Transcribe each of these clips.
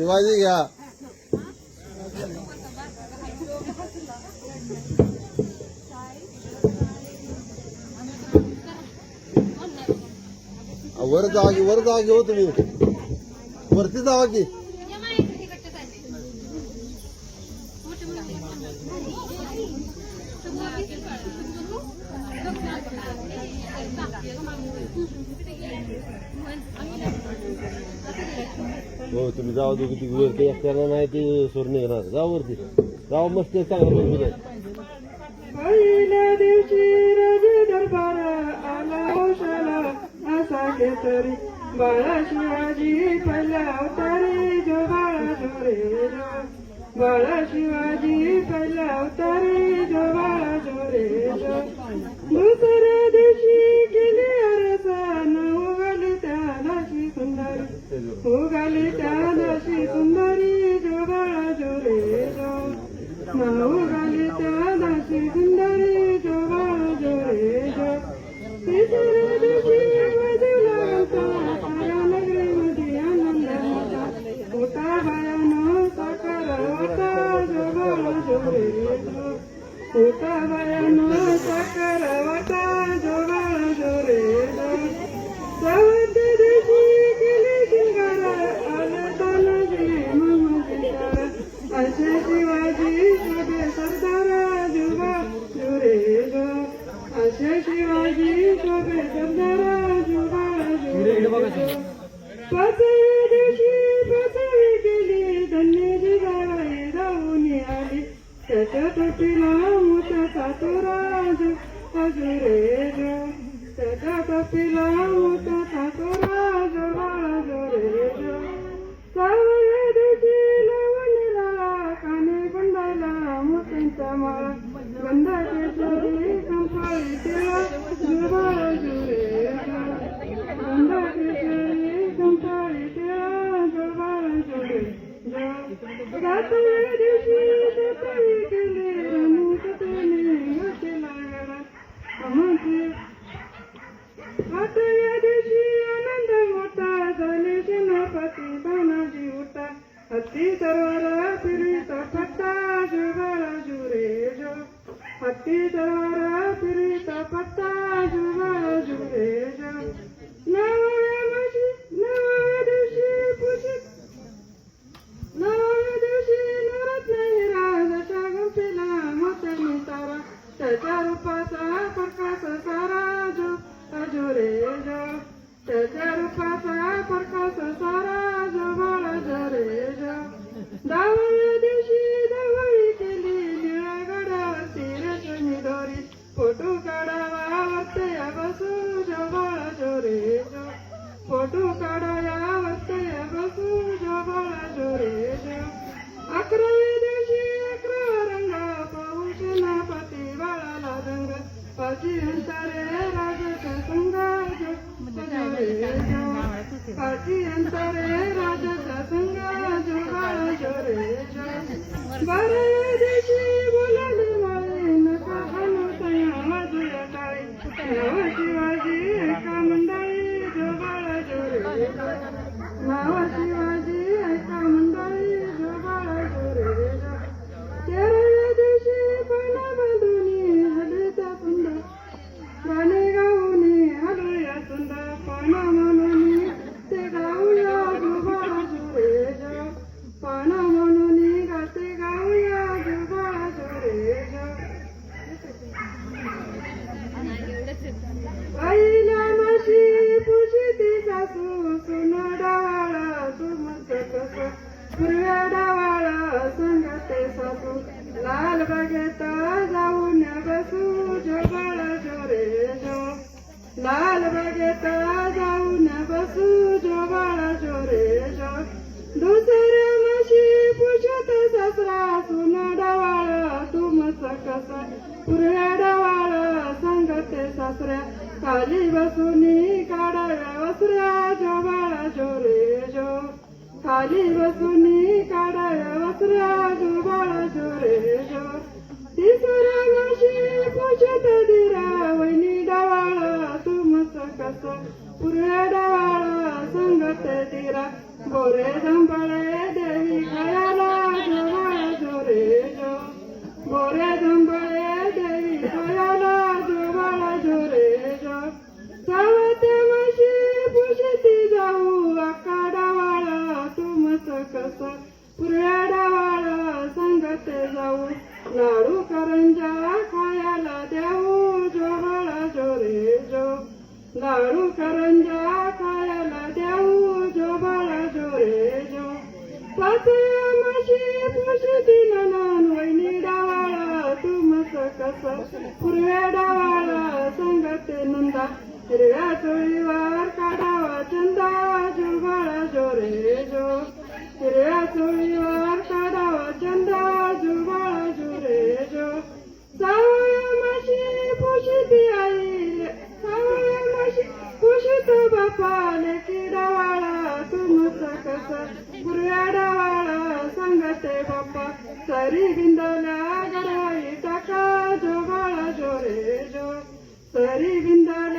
शिवाजी क्या हाँ। वर आगे वर आगे हो तुम्ही. वरती जावा तुम्ही जाऊ दोघी ती वरती असताना नाही ते सोर निघणार. जाऊ वरती. जाऊ मस्त चांगलं बघू पहिल्या दिवशी राज दरबार आला वशाला असा केसरी. बाळा शिवाजी पहिला अवतारी जो बाळा जोरे शिवाजी पहिला अवतारी जो बाळा ಹತ್ತಿದರವರ ಪಿರಿತ ಪಟ್ಟಾಜುವರ ಜುರೇಜ ಹತ್ತಿದರವರ ಪಿರಿತ ಪಟ್ಟಾಜ वासऱ्या. खाली बसुनी काढाव्या वासऱ्या जो बाळा जो. रे जो खाली बसुनी काढाव्या वासऱ्या जो बाळा जो. रे जो तिसराशी पूजत दिरा वहिनी डावाळा तुमच कस पुरे डावाळा संगत दिरा. गोरे दंबाळे देवी खायाला जो बाळा जो. रे जो गोरे दंबाळे લાડુ કરંજા કાયલા દેવું જો બાળા જો રે જો પાસે અમાશી પુષ્ટિ નાન વૈની ડાવાળા તું મસ્ત કસ પૂર્વે ડાવાળા સંગત નંદા હિરવ્યા ચોળીવાર કાઢાવા ચંદા જો બાળા જો રે જો હિરવ્યા ચોળીવાર ದೇವಪ್ಪ ಸರಿವಿಂದನಾಗರ ಇತಕ ಜೋಗಳ ಜೋರೇಜೋ ಸರಿವಿಂದನ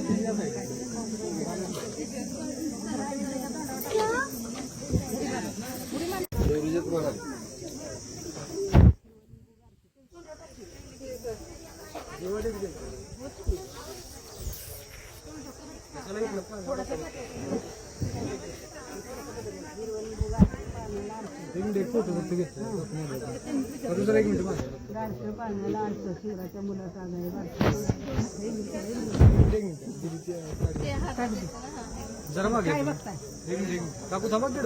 ঠিক আছে शिवराच्या मुलाचा जरा मागे काय बघताय काकू थांबा माहिती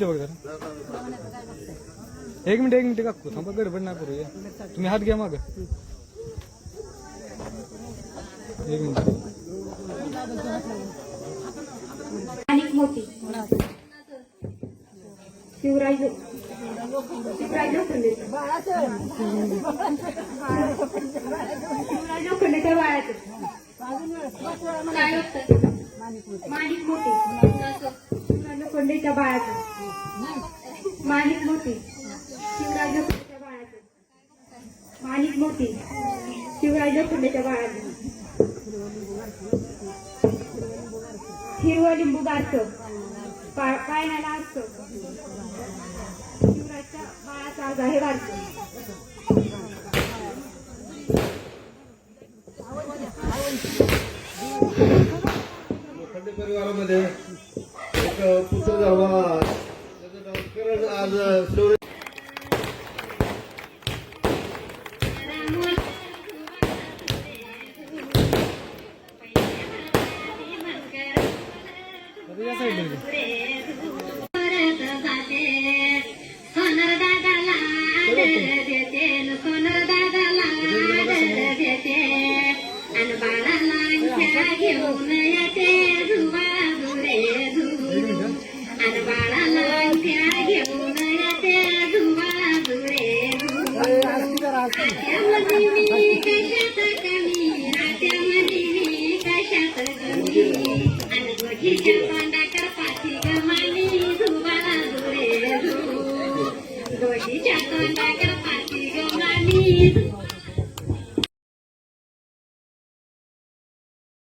ते बघ जरा एक मिनिट। एक मिनिट काकू थांबा गडबड ना करू या तुम्ही हात घ्या एक मिनिट मोठी। शिवराज शिवराज लोखंडेच शिवराज लोखंडेच्या बाळाचं. काय परिवारामध्ये एक पुत्र झाला